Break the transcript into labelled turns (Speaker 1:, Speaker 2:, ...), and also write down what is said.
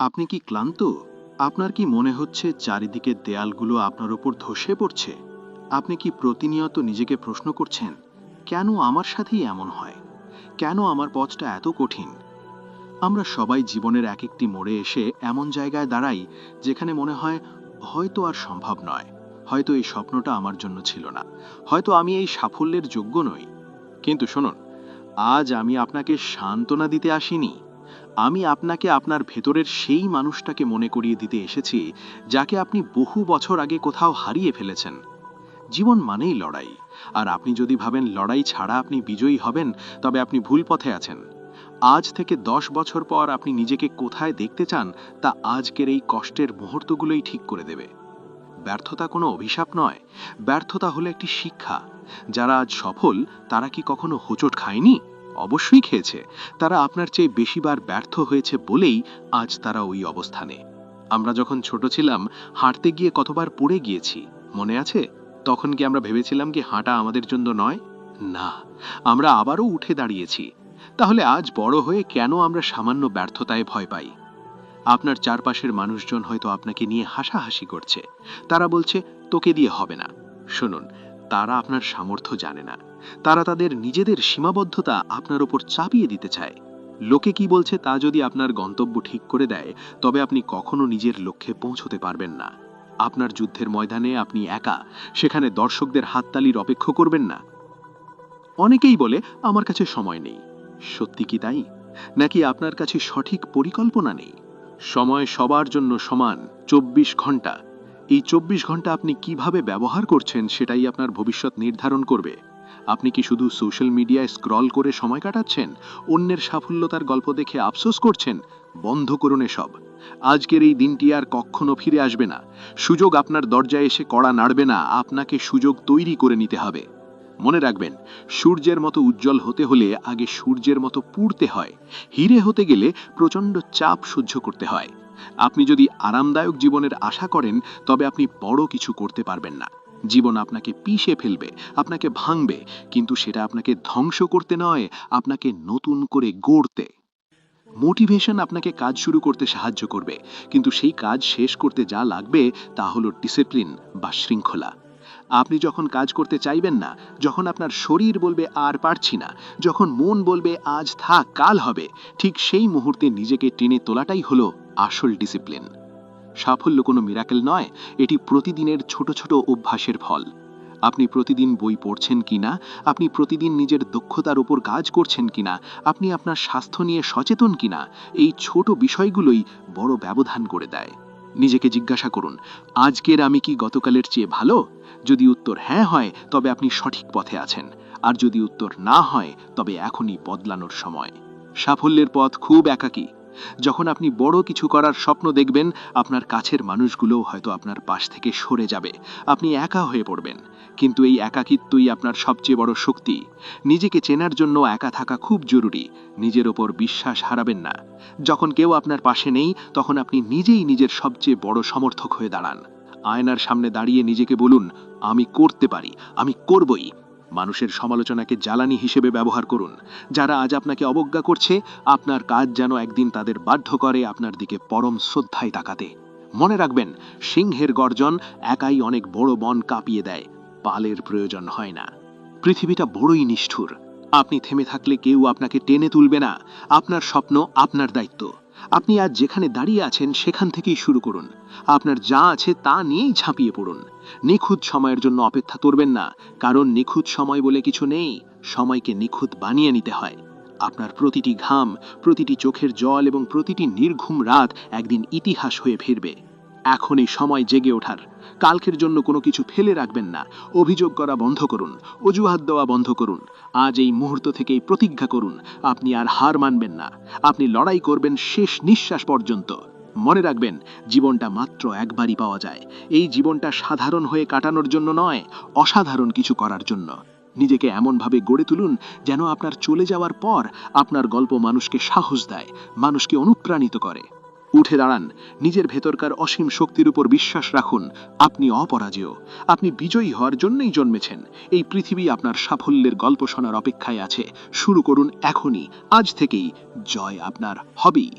Speaker 1: আপনি কি ক্লান্ত? আপনার কি মনে হচ্ছে চারিদিকের দেয়ালগুলো আপনার উপর ধসে পড়ছে? আপনি কি প্রতিনিয়ত নিজেকে প্রশ্ন করছেন, কেন আমার সাথেই এমন হয়? কেন আমার পথটা এত কঠিন? আমরা সবাই জীবনের এক একটি মোড়ে এসে এমন জায়গায় দাঁড়াই, যেখানে মনে হয়, হয়তো আর সম্ভব নয়। হয়তো এই স্বপ্নটা আমার জন্য ছিল না। হয়তো আমি এই সাফল্যের যোগ্য নই। কিন্তু শুনুন, আজ আমি আপনাকে সান্ত্বনা দিতে আসিনি। আমি আপনাকে আপনার ভেতরের সেই মানুষটাকে মনে করিয়ে দিতে এসেছি, যাকে আপনি বহু বছর আগে কোথাও হারিয়ে ফেলেছেন। জীবন মানেই লড়াই। আর আপনি যদি ভাবেন লড়াই ছাড়া আপনি বিজয়ী হবেন, তবে আপনি ভুল পথে আছেন। আজ থেকে দশ বছর পর আপনি নিজেকে কোথায় দেখতে চান, তা আজকের এই কষ্টের মুহূর্তগুলোই ঠিক করে দেবে। ব্যর্থতা কোনো অভিশাপ নয়। ব্যর্থতা হলো একটি শিক্ষা। যারা আজ সফল, তারা কি কখনো হোঁচট খায়নি? অবশ্যই খেয়েছে। তারা আপনার চেয়ে বেশিবার ব্যর্থ হয়েছে বলেই আজ তারা ওই অবস্থানে। আমরা যখন ছোট ছিলাম, হাঁটতে গিয়ে কতবার পড়ে গিয়েছি, মনে আছে? তখন কি আমরা ভেবেছিলাম কি হাঁটা আমাদের জন্য নয়? না, আমরা আবারও উঠে দাঁড়িয়েছি। তাহলে আজ বড় হয়ে কেন আমরা সামান্য ব্যর্থতায় ভয় পাই? আপনার চারপাশের মানুষজন হয়তো আপনাকে নিয়ে হাসাহাসি করছে। তারা বলছে, তোকে দিয়ে হবে না। শুনুন তারা আপনার সামর্থ্য জানে না। তারা তাদের নিজেদের সীমাবদ্ধতা আপনার উপর চাপিয়ে দিতে চায়। লোকে কি বলছে তা যদি আপনার গন্তব্য ঠিক করে দেয়, তবে আপনি কখনো নিজের লক্ষ্যে পৌঁছতে পারবেন না। আপনার যুদ্ধের ময়দানে আপনি একা, সেখানে দর্শকদের হাততালির অপেক্ষা করবেন না। অনেকেই বলে, আমার কাছে সময় নেই। সত্যি কি তাই? নাকি আপনার কাছে সঠিক পরিকল্পনা নেই? সময় সবার জন্য সমান, চব্বিশ ঘণ্টা। এই চব্বিশ ঘণ্টা আপনি কীভাবে ব্যবহার করছেন সেটাই আপনার ভবিষ্যৎ নির্ধারণ করবে। আপনি কি শুধু সোশ্যাল মিডিয়ায় স্ক্রল করে সময় কাটাচ্ছেন? অন্যের সাফল্যতার গল্প দেখে আফসোস করছেন? বন্ধ করুন এসব। আজকের এই দিনটি আর কখনো ফিরে আসবে না। সুযোগ আপনার দরজায় এসে কড়া নাড়বে না। আপনাকে সুযোগ তৈরি করে নিতে হবে। মনে রাখবেন, সূর্যের মতো উজ্জ্বল হতে হলে আগে সূর্যের মতো পুড়তে হয়। হিরে হতে গেলে প্রচণ্ড চাপ সহ্য করতে হয়। আপনি যদি আরামদায়ক জীবনের আশা করেন, তবে আপনি বড় কিছু করতে পারবেন না। জীবন আপনাকে পিষে ফেলবে, আপনাকে ভাঙবে, কিন্তু সেটা আপনাকে ধ্বংস করতে নয়, আপনাকে নতুন করে গড়তে। মোটিভেশন আপনাকে কাজ শুরু করতে সাহায্য করবে, কিন্তু সেই কাজ শেষ করতে যা লাগবে তা হলো ডিসিপ্লিন বা শৃঙ্খলা। আপনি যখন কাজ করতে চাইবেন না, যখন আপনার শরীর বলবে আর পারছি না, যখন মন বলবে আজ থাক, কাল হবে, ঠিক সেই মুহূর্তে নিজেকে টেনে তোলাটাই হলো আসল ডিসিপ্লিন সাফল্য কোনো মিরাকেল নয়, এটি প্রতিদিনের ছোট ছোট অভ্যাসের ফল। আপনি প্রতিদিন বই পড়ছেন কিনা, আপনি প্রতিদিন নিজের দক্ষতার উপর কাজ করছেন কিনা, আপনি আপনার স্বাস্থ্য নিয়ে সচেতন কিনা, এই ছোট বিষয়গুলোই বড় ব্যবধান করে দেয়। নিজেকে জিজ্ঞাসা করুন, আজকের আমি কি গতকালের চেয়ে ভালো? যদি উত্তর হ্যাঁ হয়, তবে আপনি সঠিক পথে আছেন। আর যদি উত্তর না হয়, তবে এখনই বদলানোর সময়। সাফল্যের পথ খুব একাকী। যখন আপনি বড় কিছু করার স্বপ্ন দেখবেন, আপনার কাছের মানুষগুলোও হয়তো আপনার পাশ থেকে সরে যাবে। আপনি একা হয়ে পড়বেন। কিন্তু এই একাকিত্বই আপনার সবচেয়ে বড় শক্তি। নিজেকে চেনার জন্য একা থাকা খুব জরুরি। নিজের ওপর বিশ্বাস হারাবেন না। যখন কেউ আপনার পাশে নেই, তখন আপনি নিজেই নিজের সবচেয়ে বড় সমর্থক হয়ে দাঁড়ান। আয়নার সামনে দাঁড়িয়ে নিজেকে বলুন, আমি করতে পারি, আমি করবই। মানুষের সমালোচনাকে জ্বালানি হিসেবে ব্যবহার করুন। যারা আজ আপনাকে অবজ্ঞা করছে, আপনার কাজ যেন একদিন তাদের বাধ্য করে আপনার দিকে পরম শ্রদ্ধায় তাকাতে। মনে রাখবেন, সিংহের গর্জন একাই অনেক বড় বন কাঁপিয়ে দেয়, পালের প্রয়োজন হয় না। পৃথিবীটা বড়ই নিষ্ঠুর। আপনি থেমে থাকলে কেউ আপনাকে টেনে তুলবে না। আপনার স্বপ্ন আপনার দায়িত্ব। আপনি আজ যেখানে দাঁড়িয়ে আছেন সেখান থেকেই শুরু করুন। আপনার যা আছে তা নিয়েই ঝাঁপিয়ে পড়ুন। নিখুঁত সময়ের জন্য অপেক্ষা করবেন না, কারণ নিখুঁত সময় বলে কিছু নেই। সময়কে নিখুঁত বানিয়ে নিতে হয়। আপনার প্রতিটি ঘাম, প্রতিটি চোখের জল এবং প্রতিটি নির্ঘুম রাত একদিন ইতিহাস হয়ে ফিরবে। এখন এই সময় জেগে ওঠার। কালকের জন্য কোনো কিছু ফেলে রাখবেন না। অভিযোগ করা বন্ধ করুন, অজুহাত দেওয়া বন্ধ করুন। আজ এই মুহূর্ত থেকেই প্রতিজ্ঞা করুন, আপনি আর হার মানবেন না। আপনি লড়াই করবেন শেষ নিঃশ্বাস পর্যন্ত। মনে রাখবেন, জীবনটা মাত্র একবারই পাওয়া যায়। এই জীবনটা সাধারণ হয়ে কাটানোর জন্য নয়, অসাধারণ কিছু করার জন্য। নিজেকে এমনভাবে গড়ে তুলুন যেন আপনার চলে যাওয়ার পর আপনার গল্প মানুষকে সাহস দেয়, মানুষকে অনুপ্রাণিত করে। উঠে দাঁড়ান, নিজের ভেতরকার অসীম শক্তির উপর বিশ্বাস রাখুন, আপনি অপরাজেয়। আপনি বিজয়ী হওয়ার জন্যই জন্মেছেন। এই পৃথিবী আপনার সাফল্যের গল্প শোনার অপেক্ষায় আছে। শুরু করুন এখনই। আজ থেকেই জয় আপনার হবেই।